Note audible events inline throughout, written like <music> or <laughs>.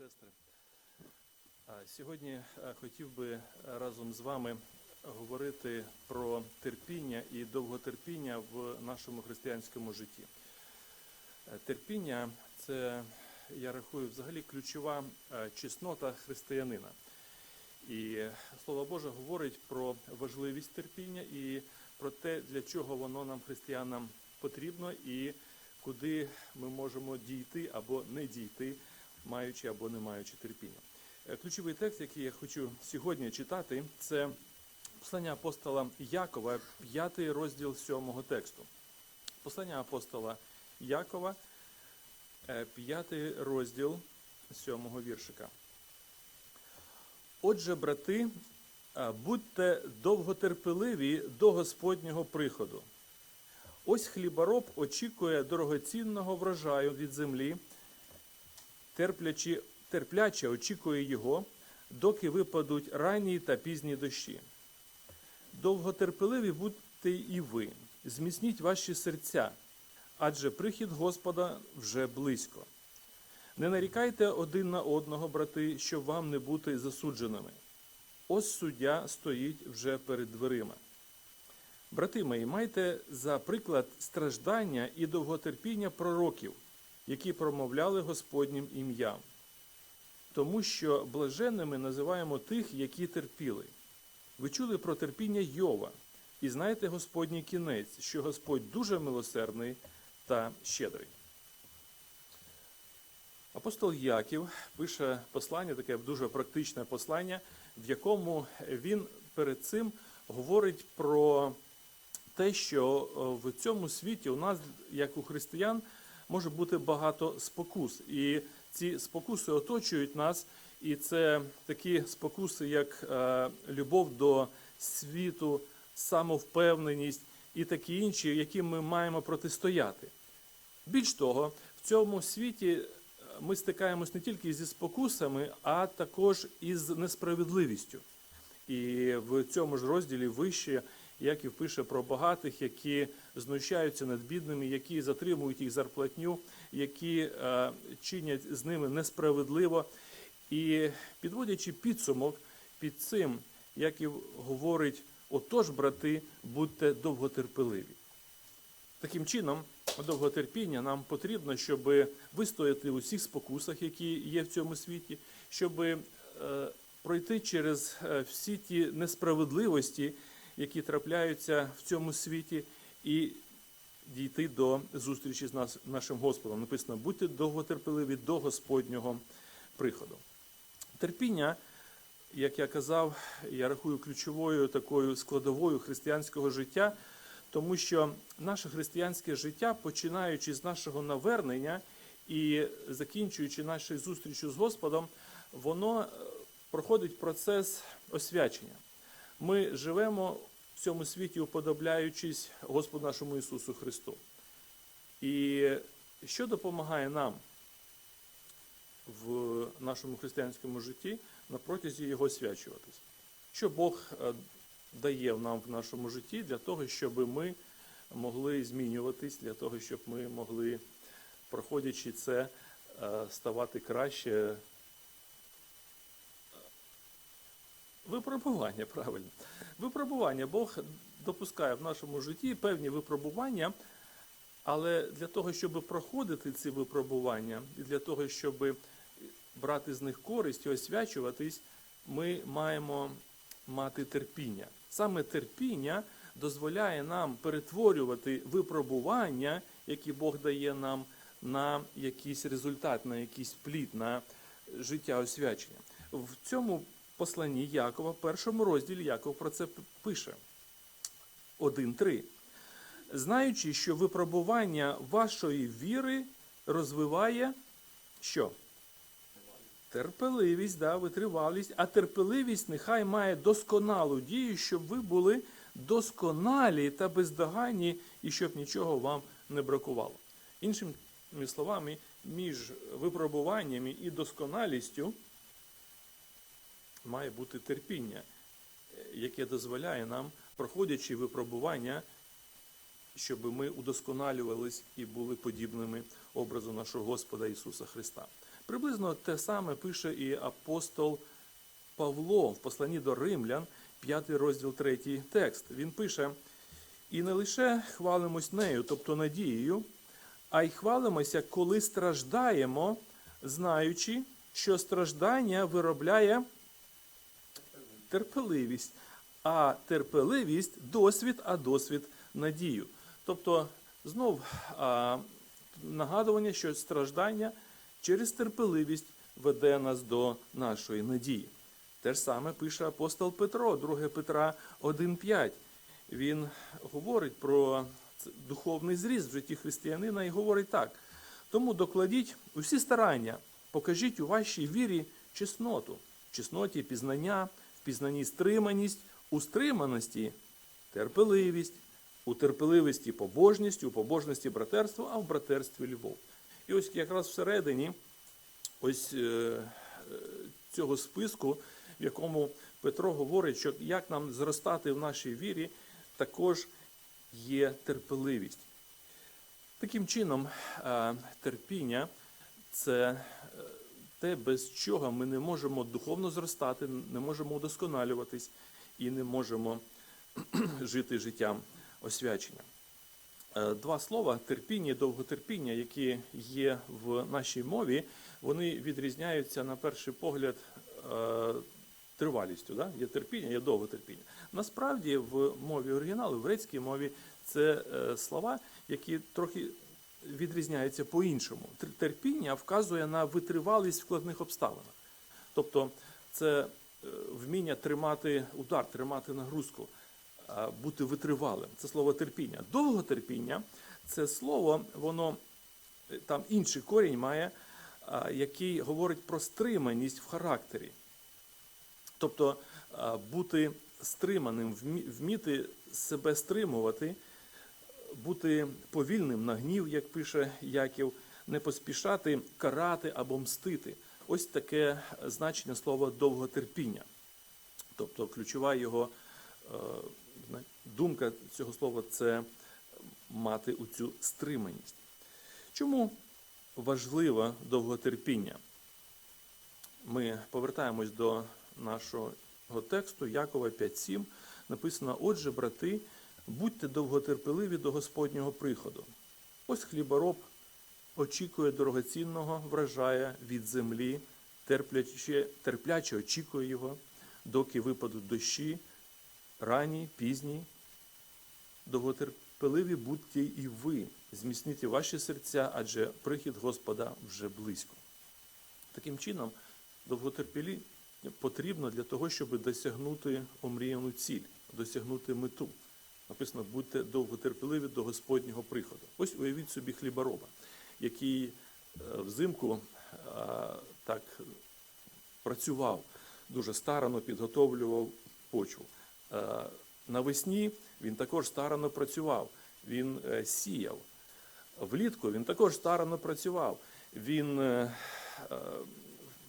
сестри. Сьогодні е, хотів би разом з вами говорити про терпіння і довготерпіння в нашому християнському житті. Е, Терпіння це, я рахую, взагалі ключова е, чеснота християнина. І Слово Боже говорить про важливість терпіння і про те, для чого воно нам, християнам, потрібно, і куди ми можемо дійти або не дійти, маючи або не маючи терпіння. Е, Ключовий текст, який я хочу сьогодні читати, це послання апостола Якова, п'ятий розділ сьомого тексту. Послання апостола Якова, е, п'ятий розділ сьомого віршика. Отже, брати, е, будьте довготерпеливі до Господнього приходу. Ось хлібороб очікує дорогоцінного врожаю від землі, терплячи, терпляче очікує його, доки випадуть ранні та пізні дощі. Довготерпеливі будьте і ви, зміцніть ваші серця, адже прихід Господа вже близько. Не нарікайте один на одного, брати, щоб вам не бути засудженими. Ось суддя стоїть вже перед дверима. Брати мої, майте за приклад страждання і довготерпіння пророків, які промовляли Господнім ім'ям. Тому що блаженними називаємо тих, які терпіли. Ви чули про терпіння Йова, і знаєте Господній кінець, що Господь дуже милосердний та щедрий. Апостол Яків пише послання, таке дуже практичне послання, в якому він перед цим говорить про те, що е, в цьому світі у нас, як у християн, може бути багато спокус. І ці спокуси оточують нас, і це такі спокуси, як е, любов до світу, самовпевненість і такі інші, яким ми маємо протистояти. Більш того, в цьому світі е, ми стикаємось не тільки зі спокусами, а також із несправедливістю. І в цьому ж розділі вище Яків пише про багатих, які знущаються над бідними, які затримують їх зарплатню, які е, чинять з ними несправедливо. І підводячи підсумок під цим, Яків говорить: отож, брати, будьте довготерпеливі. Таким чином, довготерпіння нам потрібно, щоб вистояти в усіх спокусах, які є в цьому світі, щоб е, пройти через е, всі ті несправедливості, які трапляються в цьому світі, і дійти до зустрічі з нас, нашим Господом. Написано: будьте довготерпеливі до Господнього приходу. Терпіння, як я казав, я рахую ключовою такою складовою християнського життя, тому що наше християнське життя, починаючи з нашого навернення і закінчуючи нашою зустрічю з Господом, воно е, проходить процес освячення. Ми живемо цьому світі, уподобляючись Господу нашому Ісусу Христу. І що допомагає нам в нашому християнському житті на протязі його освячуватись? Що Бог е, дає нам в нашому житті для того, щоб ми могли змінюватись, для того, щоб ми могли, проходячи це, е, ставати краще. Випробування, правильно. Випробування. Бог допускає в нашому житті певні випробування, але для того, щоб проходити ці випробування, і для того, щоб брати з них користь і освячуватись, ми маємо мати терпіння. Саме терпіння дозволяє нам перетворювати випробування, які Бог дає нам, на якийсь результат, на якийсь плід, на життя освячення. В цьому посланні Якова, першому розділі Яков про це пише 1.3. Знаючи, що випробування вашої віри розвиває що? Терпеливість, да, витривалість, а терпеливість нехай має досконалу дію, щоб ви були досконалі та бездоганні, і щоб нічого вам не бракувало. Іншими словами, між випробуваннями і досконалістю має бути терпіння, яке дозволяє нам, проходячи випробування, щоб ми удосконалювались і були подібними образу нашого Господа Ісуса Христа. Приблизно те саме пише і апостол Павло в посланні до римлян, 5 розділ 3 текст. Він пише: і не лише хвалимось нею, тобто надією, а й хвалимося, коли страждаємо, знаючи, що страждання виробляє терпеливість, а терпеливість досвід, а досвід надію. Тобто, знов а, нагадування, що страждання через терпеливість веде нас до нашої надії. Те ж саме пише апостол Петро, 2 Петра 1,5. Він говорить про духовний зріст в житті християнина і говорить так. Тому докладіть усі старання, покажіть у вашій вірі чесноту, чесноті пізнання, в стриманість, у стриманості терпеливість, у терпеливості побожність, у побожності братерство, а в братерстві любов. І ось якраз всередині ось е, е, цього списку, в якому Петро говорить, що як нам зростати в нашій вірі, також є терпеливість. Таким чином, е, терпіння це те, без чого ми не можемо духовно зростати, не можемо удосконалюватись і не можемо <clears throat> жити життям освячення. Е, Два слова терпіння і довготерпіння, які є в нашій мові, вони відрізняються на перший погляд е, тривалістю. Да? Є терпіння, є довготерпіння. Насправді, в мові оригіналу, в грецькій мові, це е, слова, які трохи відрізняються по-іншому. Терпіння вказує на витривалість в складних обставинах. Тобто, це е, вміння тримати удар, тримати нагрузку, бути витривалим. Це слово терпіння. Довготерпіння це слово, воно е, там інший корінь має, який говорить про стриманість в характері. Тобто бути стриманим, вміти себе стримувати, бути повільним на гнів, як пише Яків, не поспішати карати або мстити. Ось таке значення слова довготерпіння. Тобто ключова його е, думка цього слова це мати у цю стриманість. Чому важливе довготерпіння? Ми повертаємось до нашого тексту Якова 5.7. Написано: Отже, брати, будьте довготерпеливі до Господнього приходу. Ось хлібороб очікує дорогоцінного врожая від землі, терпляче, терпляче очікує його, доки випадуть дощі, ранні, пізні. Довготерпеливі будьте і ви, зміцніть ваші серця, адже прихід Господа вже близько. Таким чином, довготерпілі потрібно для того, щоб досягнути омріяну ціль, досягнути мету. Написано, будьте довготерпеливі до Господнього приходу. Ось уявіть собі хлібороба, який е, взимку е, так працював, дуже старано підготовлював почву. Е, Навесні він також старано працював, він сіяв. Влітку він також старано працював. Він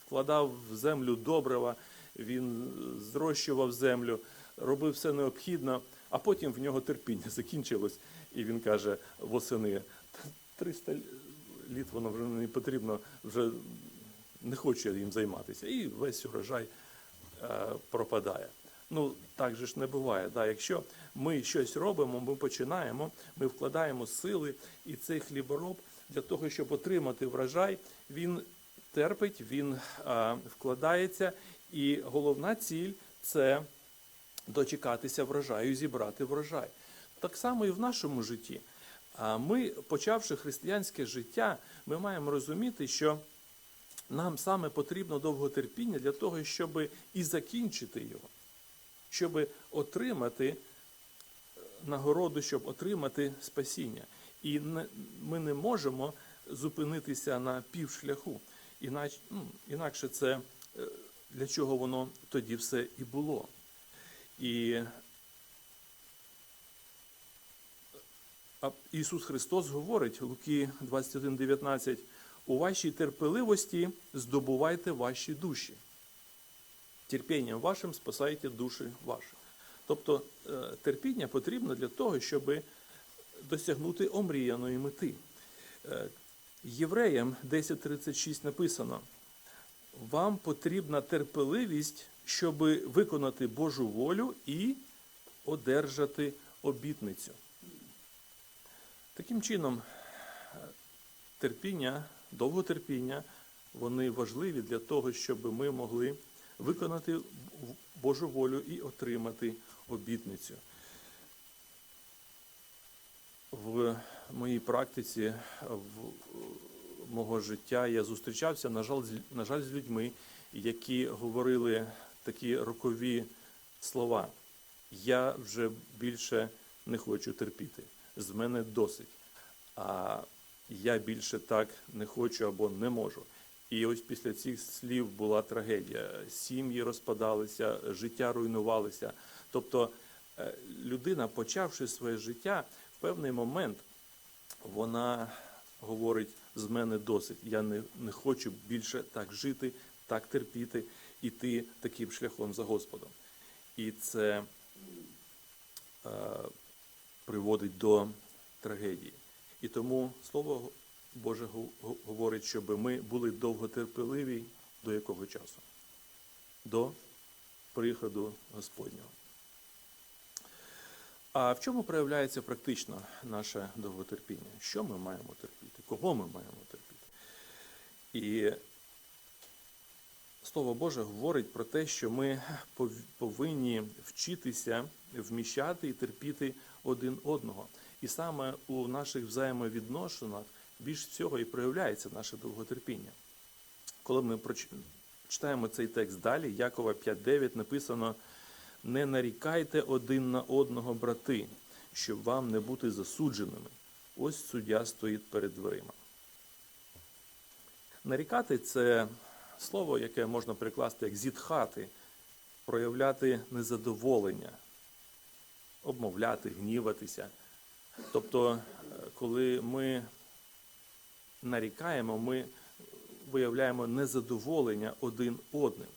вкладав в землю добрива, він зрощував землю, робив все необхідне, а потім в нього терпіння <laughs> закінчилось, і він каже восени 300 літ воно вже не потрібно, вже не хочу я їм займатися. І весь урожай е, пропадає. Ну, так же ж не буває. Да? Якщо ми щось робимо, ми починаємо, ми вкладаємо сили, і цей хлібороб для того, щоб отримати врожай, він терпить, він а, вкладається. І головна ціль це дочекатися врожаю, зібрати врожай. Так само і в нашому житті. Ми, почавши християнське життя, ми маємо розуміти, що нам саме потрібно довготерпіння для того, щоб і закінчити його, щоб отримати е, нагороду, щоб отримати спасіння. І ми не можемо зупинитися на півшляху. Ну, інакше це е, для чого воно тоді все і було. І Ісус Христос говорить Луки 21.19, у вашій терпеливості здобувайте ваші душі. Терпінням вашим спасайте душі ваші. Тобто е, терпіння потрібно для того, щоб досягнути омріяної мети. Е, Євреям 10.36 написано: вам потрібна терпеливість, щоб виконати Божу волю і одержати обітницю. Таким чином, терпіння, довготерпіння, вони важливі для того, щоб ми могли виконати Божу волю і отримати обітницю. В моїй практиці в мого життя я зустрічався, на жаль, на жаль, з людьми, які говорили такі рокові слова. Я вже більше не хочу терпіти. З мене досить. А я більше так не хочу або не можу. І ось після цих слів була трагедія. Сім'ї розпадалися, життя руйнувалося. Тобто е, людина, почавши своє життя, в певний момент вона говорить: з мене досить. Я не, не хочу більше так жити, так терпіти, іти таким шляхом за Господом. І це е, приводить до трагедії. І тому Слово Боже го- го- говорить, щоб ми були довготерпеливі до якого часу? До приходу Господнього. А в чому проявляється практично наше довготерпіння? Що ми маємо терпіти? Кого ми маємо терпіти? І Слово Боже говорить про те, що ми повинні вчитися вміщати і терпіти один одного. І саме у наших взаємовідношеннях більш всього і проявляється наше довготерпіння. Коли ми читаємо цей текст далі, Якова 5.9 написано: не нарікайте один на одного, брати, щоб вам не бути засудженими. Ось суддя стоїть перед дверима. Нарікати це слово, яке можна перекласти як зітхати, проявляти незадоволення, обмовляти, гніватися. Тобто, е, коли ми нарікаємо, ми виявляємо незадоволення один одним.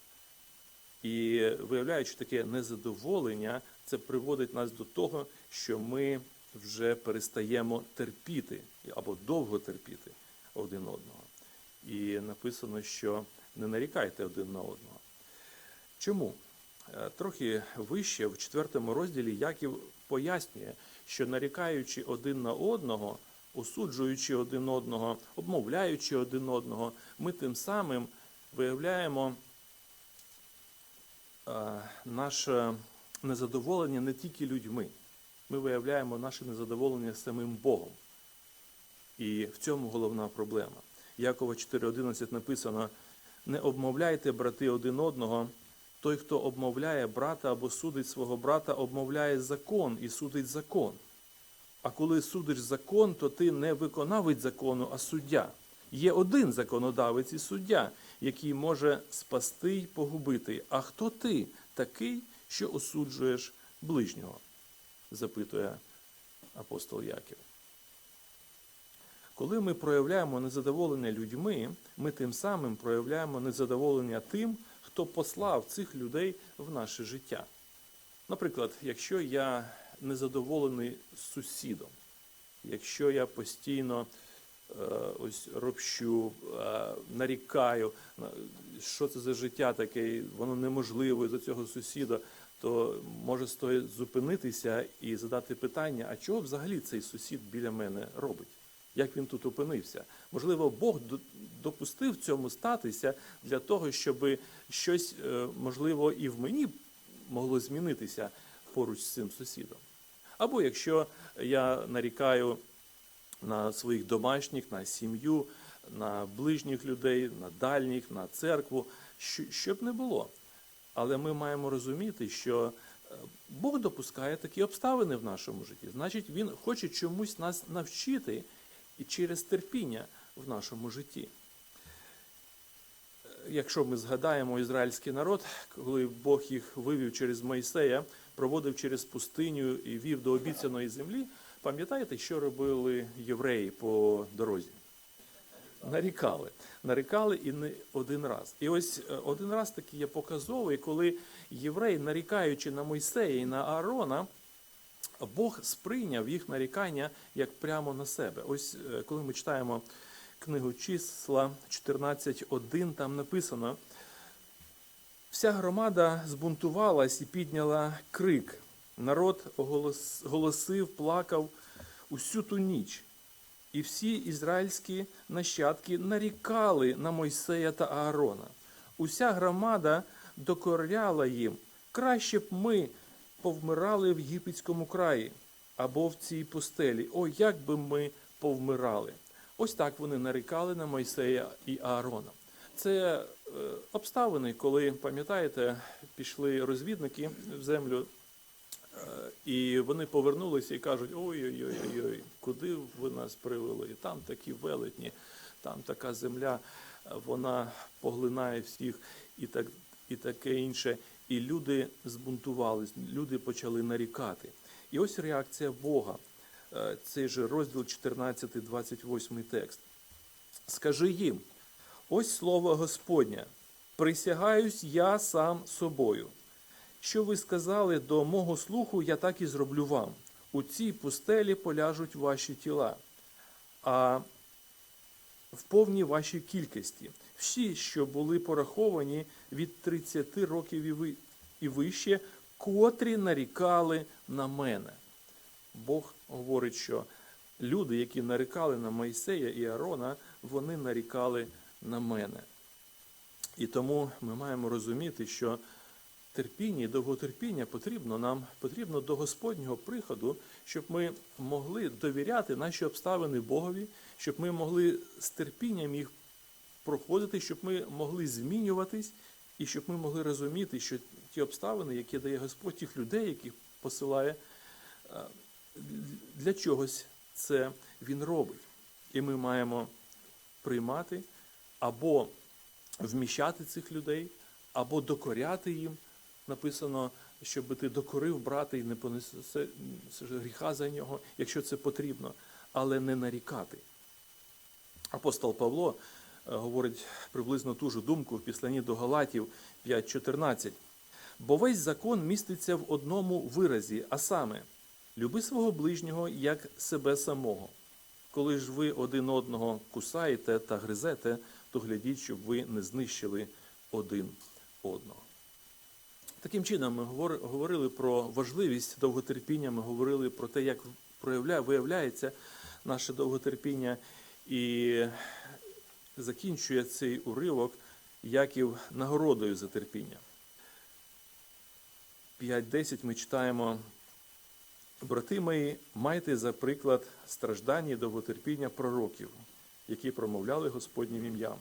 І виявляючи таке незадоволення, це приводить нас до того, що ми вже перестаємо терпіти або довго терпіти один одного. І написано, що не нарікайте один на одного. Чому? Е, Трохи вище в четвертому розділі Яків пояснює, що нарікаючи один на одного, осуджуючи один одного, обмовляючи один одного, ми тим самим виявляємо е, наше незадоволення не тільки людьми, ми виявляємо наше незадоволення самим Богом. І в цьому головна проблема. Якова 4.11 написано: не обмовляйте, брати, один одного. Той, хто обмовляє брата або судить свого брата, обмовляє закон і судить закон. А коли судиш закон, то ти не виконавець закону, а суддя. Є один законодавець і суддя, який може спасти й погубити. А хто ти такий, що осуджуєш ближнього? запитує апостол Яків. Коли ми проявляємо незадоволення людьми, ми тим самим проявляємо незадоволення тим, хто послав цих людей в наше життя. Наприклад, якщо я незадоволений сусідом, якщо я постійно е, ось ропщу, е, нарікаю, що це за життя таке, воно неможливе за цього сусіда, то може стоїть зупинитися і задати питання, а чого взагалі цей сусід біля мене робить? Як він тут опинився? Можливо, Бог допустив цьому статися для того, щоб щось, е, можливо, і в мені могло змінитися поруч з цим сусідом. Або якщо я нарікаю на своїх домашніх, на сім'ю, на ближніх людей, на дальніх, на церкву, що, б не було. Але ми маємо розуміти, що е, Бог допускає такі обставини в нашому житті. Значить, Він хоче чомусь нас навчити і через терпіння в нашому житті. Якщо ми згадаємо ізраїльський народ, коли Бог їх вивів через Мойсея, проводив через пустиню і вів до обіцяної землі, пам'ятаєте, що робили євреї по дорозі? Нарікали. Нарікали і не один раз. І ось е, один раз такий є показовий, коли євреї, нарікаючи на Мойсея і на Аарона, Бог сприйняв їх нарікання як прямо на себе. Ось е, коли ми читаємо книгу числа 14.1, там написано. Вся громада збунтувалась і підняла крик. Народ голосив, плакав усю ту ніч. І всі ізраїльські нащадки нарікали на Мойсея та Аарона. Уся громада докоряла їм. Краще б ми повмирали в єгипетському краї або в цій пустелі. О, як би ми повмирали. Ось так вони нарікали на Мойсея і Аарона. Це е, обставини, коли, пам'ятаєте, пішли розвідники в землю, е, і вони повернулися і кажуть: ой-ой-ой, куди ви нас привели? Там такі велетні, там така земля, вона поглинає всіх і так і таке інше. І люди збунтувались, люди почали нарікати. І ось реакція Бога. Е, Цей же розділ 14, 28 текст. Скажи їм, ось слово Господнє, присягаюсь я сам собою. Що ви сказали до мого слуху, я так і зроблю вам. У цій пустелі поляжуть ваші тіла, а в повній вашій кількості. Всі, що були пораховані від 30 років і вище, котрі нарікали на мене. Бог говорить, що люди, які нарікали на Мойсея і Аарона, вони нарікали на мене. І тому ми маємо розуміти, що терпіння і довготерпіння потрібно нам потрібно до Господнього приходу, щоб ми могли довіряти наші обставини Богові, щоб ми могли з терпінням їх проходити, щоб ми могли змінюватись, і щоб ми могли розуміти, що ті обставини, які дає Господь, тих людей, яких посилає, е, для чогось це Він робить. І ми маємо приймати або вміщати цих людей, або докоряти їм. Написано, щоб ти докорив брата і не понесе гріха за нього, якщо це потрібно, але не нарікати. Апостол Павло говорить приблизно ту ж думку в післанні до Галатів 5.14. Бо весь закон міститься в одному виразі, а саме люби свого ближнього як себе самого. Коли ж ви один одного кусаєте та гризете, то глядіть, щоб ви не знищили один одного. Таким чином, ми говорили про важливість довготерпіння, ми говорили про те, як виявляється наше довготерпіння, і закінчує цей уривок Яків нагородою за терпіння. 5.10 ми читаємо. Брати мої, майте за приклад страждання і довготерпіння пророків, які промовляли Господнім ім'ям.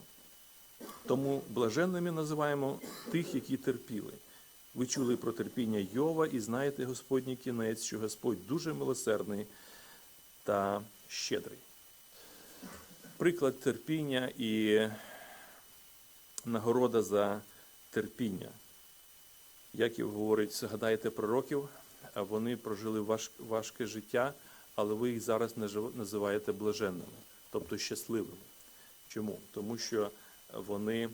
Тому блаженними називаємо тих, які терпіли. Ви чули про терпіння Йова і знаєте Господній кінець, що Господь дуже милосердний та щедрий. Приклад терпіння і нагорода за терпіння. Яків говорить, згадайте пророків, вони прожили важке життя, але ви їх зараз називаєте блаженними, тобто щасливими. Чому? Тому що вони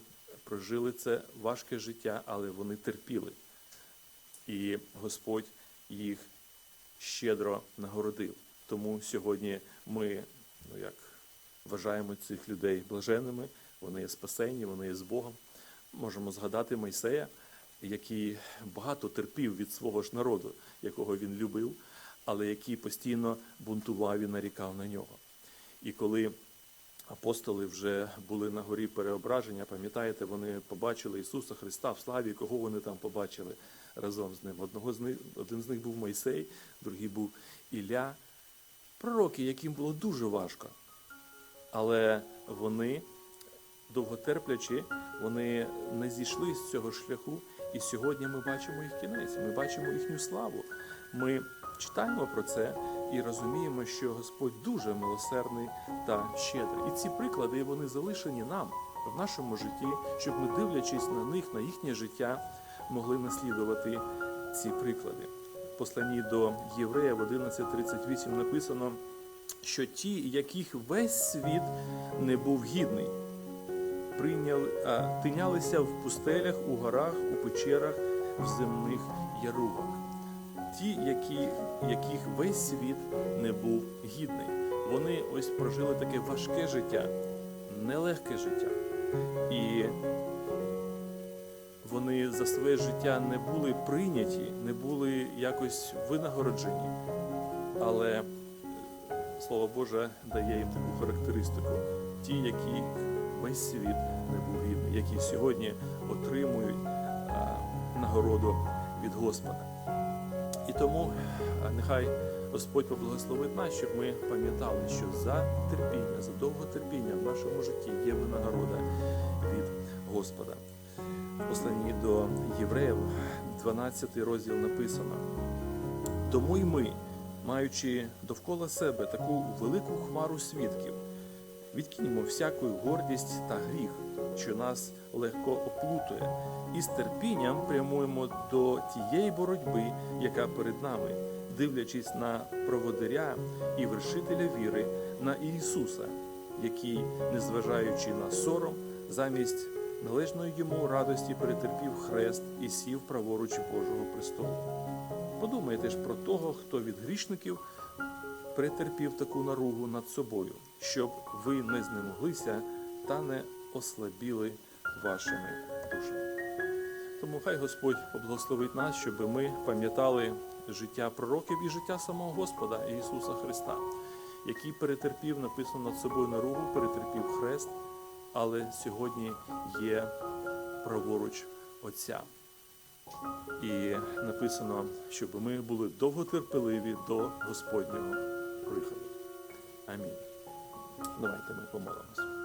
прожили це важке життя, але вони терпіли. І Господь їх щедро нагородив. Тому сьогодні ми, ну як вважаємо цих людей блаженними, вони є спасені, вони є з Богом. Можемо згадати Мойсея, який багато терпів від свого ж народу, якого він любив, але який постійно бунтував і нарікав на нього. І коли апостоли вже були на горі переображення, пам'ятаєте, вони побачили Ісуса Христа в славі, кого вони там побачили разом з ним. Одного з них, один з них був Мойсей, другий був Ілля. Пророки, яким було дуже важко. Але вони, довготерплячи, вони не зійшли з цього шляху. І сьогодні ми бачимо їх кінець, ми бачимо їхню славу. Ми читаємо про це і розуміємо, що Господь дуже милосердний та щедрий. І ці приклади вони залишені нам в нашому житті, щоб ми, дивлячись на них, на їхнє життя, могли наслідувати ці приклади. В посланні до Єврея в 11.38 написано, що ті, яких весь світ не був гідний, прийняли, а, тинялися в пустелях, у горах, у печерах, в земних ярувах. Ті, які, яких весь світ не був гідний. Вони ось прожили таке важке життя, нелегке життя. І вони за своє життя не були прийняті, не були якось винагороджені. Але Слово Боже дає їм таку характеристику. Ті, які весь світ не був гідний, які сьогодні отримують нагороду від Господа. І тому нехай Господь поблагословить нас, щоб ми пам'ятали, що за терпіння, за довготерпіння в нашому житті є винагорода від Господа. В посланні до євреїв, 12 розділ написано. Тому й ми, маючи довкола себе таку велику хмару свідків, відкинемо всяку гордість та гріх, що нас легко оплутує, і з терпінням прямуємо до тієї боротьби, яка перед нами, дивлячись на проводиря і вершителя віри, на Ісуса, який, незважаючи на сором, замість належної йому радості перетерпів хрест і сів праворуч Божого престолу. Подумайте ж про того, хто від грішників претерпів таку наругу над собою, щоб ви не знемоглися та не ослабіли вашими душами. Тому хай Господь поблагословить нас, щоб ми пам'ятали життя пророків і життя самого Господа Ісуса Христа, який перетерпів, написано над собою наругу, перетерпів хрест, але сьогодні є праворуч Отця. І написано, щоб ми були довготерпеливі до Господнього приходу. Амінь. Давайте ми помолимося.